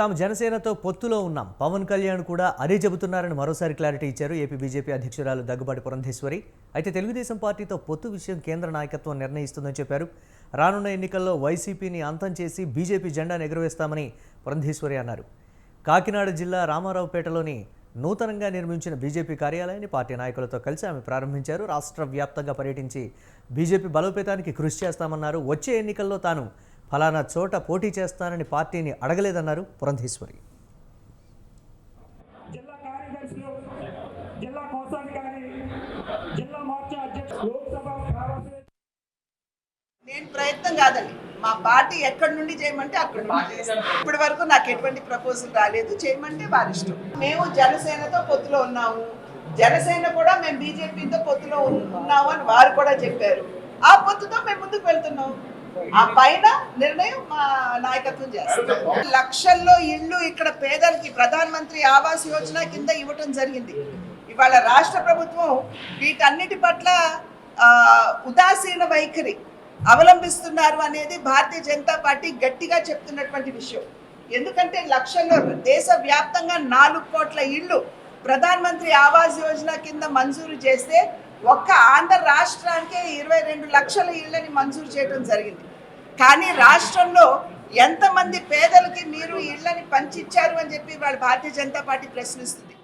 తాము జనసేనతో పొత్తులో ఉన్నాం. పవన్ కళ్యాణ్ కూడా అదే చెబుతున్నారని మరోసారి క్లారిటీ ఇచ్చారు. ఏపీ బీజేపీ అధ్యక్షురాలు దగ్గుబాటి పురంధేశ్వరి. అయితే తెలుగుదేశం పార్టీతో పొత్తు విషయం కేంద్ర నాయకత్వం నిర్ణయిస్తుందని చెప్పారు. రానున్న ఎన్నికల్లో వైసీపీని అంతం చేసి బీజేపీ జెండాను ఎగురవేస్తామని పురంధేశ్వరి అన్నారు. కాకినాడ జిల్లా రామారావుపేటలోని నూతనంగా నిర్మించిన బీజేపీ కార్యాలయాన్ని పార్టీ నాయకులతో కలిసి ఆమె ప్రారంభించారు. రాష్ట్ర వ్యాప్తంగా పర్యటించి బీజేపీ బలోపేతానికి కృషి చేస్తామన్నారు. వచ్చే ఎన్నికల్లో తాను ఫలానా చోట పోటీ చేస్తానని పార్టీని అడగలేదన్నారు పురంధేశ్వరి. జిల్లా కార్యదర్శులు జిల్లా కోశాధికారి జిల్లా మోర్చా అధ్యక్షులు లోక్సభ పార్లమెంట్ నేను ప్రయత్నం కాదండి. మా పార్టీ ఎక్కడి నుండి చేయమంటే అక్కడ. ఇప్పటి వరకు నాకు ఎటువంటి ప్రపోజల్ రాలేదు. చేయమంటే వారి ఇష్టం. మేము జనసేనతో పొత్తులో ఉన్నాము. జనసేన కూడా మేము బీజేపీతో పొత్తులో ఉన్- ఉన్నాము అని వారు కూడా చెప్పారు. ఆ పొత్తుతో మేము ముందుకు వెళ్తున్నాం. ఆ పైన నిర్ణయం మా నాయకత్వం చేస్తుంది. లక్షల్లో ఇళ్ళు ఇక్కడ పేదలకి ప్రధాన మంత్రి ఆవాస్ యోజన కింద ఇవ్వటం జరిగింది. ఇవాళ రాష్ట్ర ప్రభుత్వం వీటన్నిటి పట్ల ఆ, ఉదాసీన వైఖరి అవలంబిస్తున్నారు అనేది భారతీయ జనతా పార్టీ గట్టిగా చెప్తున్నటువంటి విషయం. ఎందుకంటే లక్షల్లో దేశ వ్యాప్తంగా నాలుగు కోట్ల ఇళ్ళు ప్రధాన మంత్రి ఆవాస్ యోజన కింద మంజూరు చేస్తే ఒక్క ఆంధ్ర రాష్ట్రానికే ఇరవై రెండు లక్షల ఇళ్ళని మంజూరు చేయడం జరిగింది. కానీ రాష్ట్రంలో ఎంతమంది పేదలకి మీరు ఇళ్ళని పంచిచ్చారు అని చెప్పి వాళ్ళు భారతీయ జనతా పార్టీ ప్రశ్నిస్తుంది.